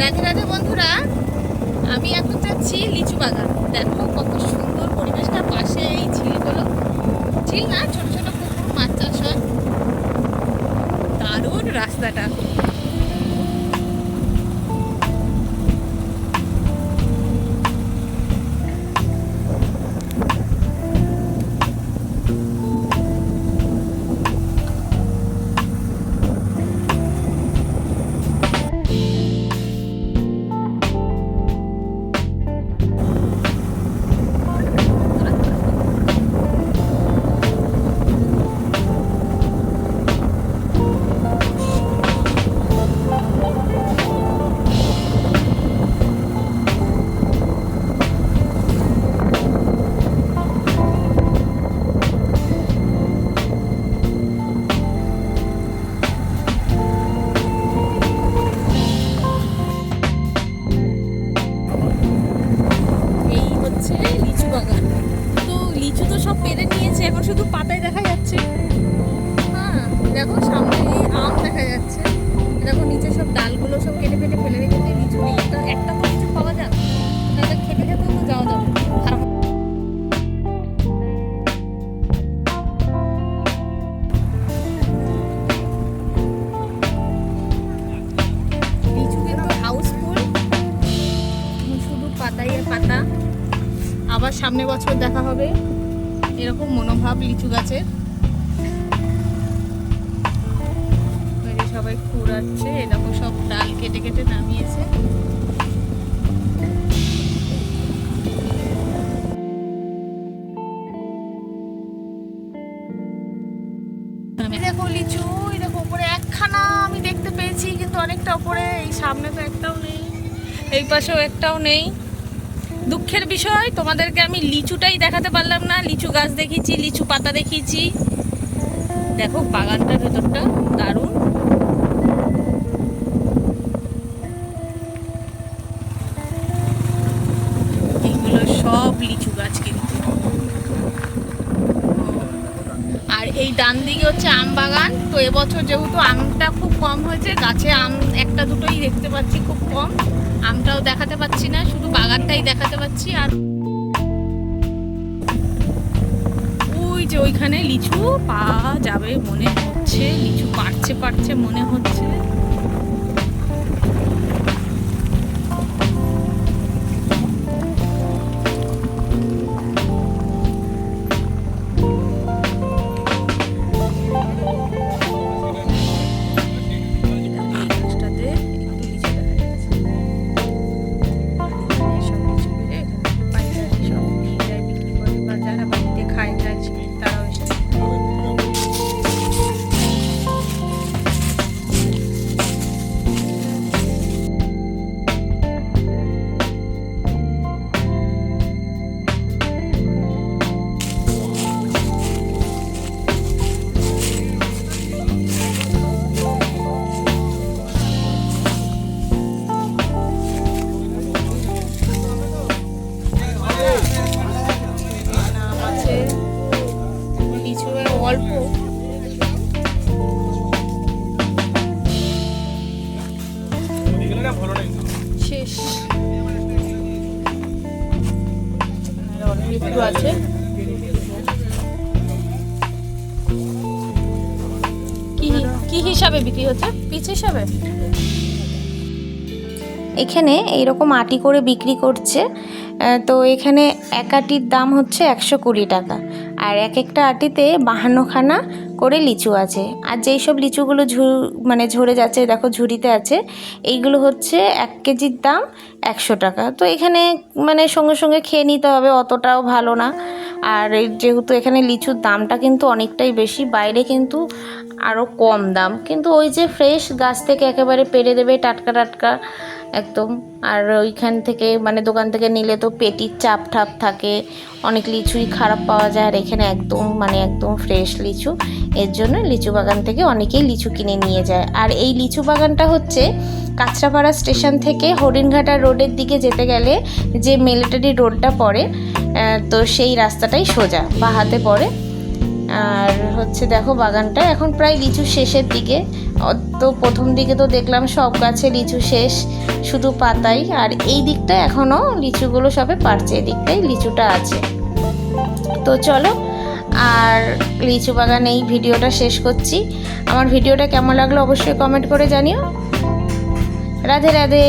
রাধে রাধে বন্ধুরা, আমি এখন যাচ্ছি লিচু বাগান। দেখো কত সুন্দর পরিবেশটা পাশে এই ঝিলগুলো ঝিল না, ছোট ছোট পুকুর, মাছ চাষ হয়। দারুণ রাস্তাটা। এখন শুধু পাতায় দেখা যাচ্ছে। হ্যাঁ দেখো সামনে আম দেখা যাচ্ছে। দেখো নিচে সব ডালগুলো সব কেটে কেটে ফেলে রেখেছে লিচু নেই। একটা একটা তো লিচু পাওয়া যাবে তাহলে খেতে খেতেও তো যাওয়া যাবে। খারাপ। পাতাই পাতা। আবার সামনে বছর দেখা হবে। এরকম মনোভাব লিচু গাছের। সবাই কুড়াচ্ছে এরকম সব ডাল কেটে কেটে নামিয়েছে। দেখো লিচু দেখো উপরে একখানা আমি দেখতে পেয়েছি, কিন্তু অনেকটা উপরে, এই সামনে তো একটাও নেই, এই পাশেও একটাও নেই। দুঃখের বিষয়, তোমাদেরকে আমি লিচুটাই দেখাতে পারলাম না। লিচু গাছ দেখিয়েছি, লিচু পাতা দেখিয়েছি। দেখো, বাগানটার ভেতরটা দারুণ। এগুলো সব লিচু গাছ কিন্তু আর এই ডান দিকে হচ্ছে আম বাগান। তো এবছর যেহেতু আমটা খুব কম হয়েছে, গাছে আম একটা দুটোই দেখতে পাচ্ছি খুব কম। আমটাও দেখাতে পাচ্ছি না, শুধু বাগানটাই দেখাতে পাচ্ছি। আর ওই যে ওইখানে লিচু পাওয়া যাবে মনে হচ্ছে, লিচু পারছে পারছে মনে হচ্ছে। কি হিসাবে বিক্রি হচ্ছে? হিসাবে? এখানে এইরকম আটি করে বিক্রি করছে। তো এখানে এক আটির দাম হচ্ছে একশো কুড়ি টাকা। আর এক একটা আটিতে বাহান্নখানা করে লিচু আছে। আর যেই সব লিচুগুলো ঝু মানে ঝরে যাচ্ছে, দেখো ঝুড়িতে আছে, এইগুলো হচ্ছে এক কেজির দাম একশো টাকা। তো এখানে মানে সঙ্গে সঙ্গে খেয়ে নিতে হবে, অতটাও ভালো না। আর যেহেতু এখানে লিচুর দামটা কিন্তু অনেকটাই বেশি, বাইরে কিন্তু আরও কম দাম। কিন্তু ওই যে ফ্রেশ গাছ থেকে একেবারে পেরে দেবে টাটকা টাটকা একদম। আর ওইখান থেকে মানে দোকান থেকে নিলে তো পেটির চাপ ঠাপ থাকে। অনেক লিচুই খারাপ পাওয়া যায়। আর এখানে একদম মানে একদম ফ্রেশ লিচু। এর জন্য লিচু বাগান থেকে অনেকেই লিচু কিনে নিয়ে যায়। আর এই লিচু বাগানটা হচ্ছে কাঁচরাপাড়া স্টেশন থেকে হরিণঘাটা রোডের দিকে যেতে গেলে যে মিলিটারি রোডটা পড়ে তো সেই রাস্তাটাই সোজা, বা হাতে পড়ে। আর হচ্ছে দেখো বাগানটা। এখন প্রায় লিচু শেষের দিকে। তো প্রথম দিকে তো দেখলাম সব গাছে লিচু শেষ, শুধু পাতাই। আর এই দিকটা এখনও লিচুগুলো সবে পারছে এদিকটাই লিচুটা আছে। তো চলো, আর লিচু বাগানে এই ভিডিওটা শেষ করছি। আমার ভিডিওটা কেমন লাগল অবশ্যই কমেন্ট করে জানিও। রাধে রাধে।